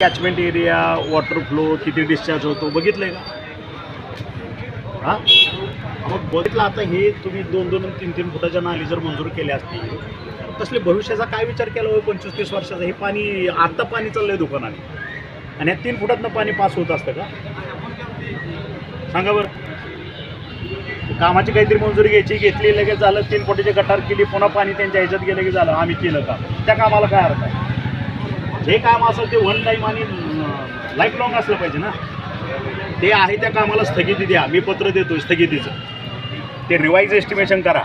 Catchment area water flow किती discharge होतो बघितलंय का? हा? मग बघितलं आता हे तुम्ही दोन दोन तीन तीन फुटाच्या नाली जर मंजूर केल्या असतील तसले भविष्याचा काय विचार केला हो पंचवीस तीस वर्षाचा? हे पाणी आत्ता पाणी चाललंय दुकानाने. आणि या तीन फुटातनं पाणी पास होत असतं का? सांगा बरं. कामाची काहीतरी मंजुरी घ्यायची घेतली लगेच झालं तीन फुटाची गटार केली पुन्हा पाणी त्यांच्या ह्याच्यात गेलं की झालं आम्ही केलं का त्या कामाला काय अर्थ आहे? जे काम असेल ते वन टाईम आणि लाईफ लॉंग असलं पाहिजे ना. ते आहे त्या कामाला स्थगिती द्या. मी पत्र देतो स्थगितीचं. ते रिवाईज एस्टिमेशन करा.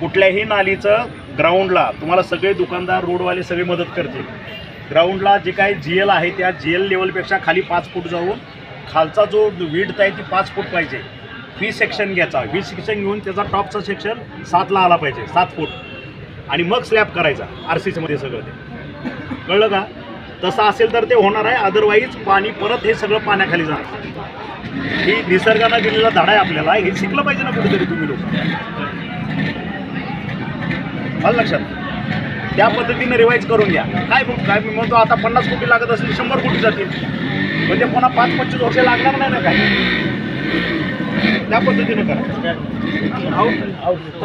कुठल्याही नालीचं ग्राउंडला तुम्हाला सगळे दुकानदार रोडवाले सगळे मदत करतील. ग्राउंडला जे काही जी एल आहे त्या जी एल लेवलपेक्षा खाली पाच फूट जाऊन खालचा जो विड्थ आहे ती पाच फूट पाहिजे. व्ही सेक्शन घ्यायचा. व्ही सेक्शन घेऊन त्याचा टॉपचा सेक्शन सातला आला पाहिजे. सात फूट. आणि मग स्लॅब करायचा. आर सी सीमध्ये सगळं ते. कळलं का? तसं असेल तर ते होणार आहे. अदरवाईज पाणी परत हे सगळं पाण्याखाली जाणार. ही निसर्गानं दिलेला धडा आहे आपल्याला. हे शिकलं पाहिजे ना कुठेतरी तुम्ही लोक. मला लक्षात? त्या पद्धतीने रिवाईज करून घ्या. काय काय मी म्हणतो आता पन्नास कोटी लागत असेल शंभर कोटी जातील. म्हणजे पुन्हा पाच पंचवीस वर्ष लागणार नाही ना काय? त्या पद्धतीने करा.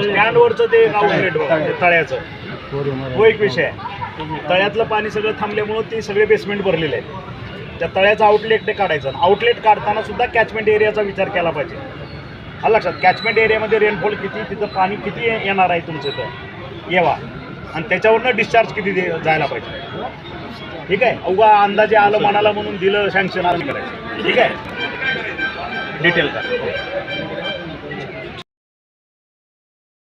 स्टँडवरचं ते आउटलेट ते तळ्याचं. तो एक विषय आहे. तळ्यातलं पाणी सगळं थांबल्यामुळं ते सगळे बेसमेंट भरलेले आहेत. त्या तळ्याचं आउटलेट ते काढायचं. आउटलेट काढताना सुद्धा कॅचमेंट एरियाचा विचार केला पाहिजे. हा लक्षात. कॅचमेंट एरियामध्ये रेनफॉल किती तिथं पाणी किती येणार आहे तुमचं तर येवा. आणि त्याच्यावरनं डिस्चार्ज किती दे जायला पाहिजे. ठीक आहे? अवघा अंदाजे आलं मनाला म्हणून दिलं सँक्शन आलं करायचं. ठीक आहे? डिटेल का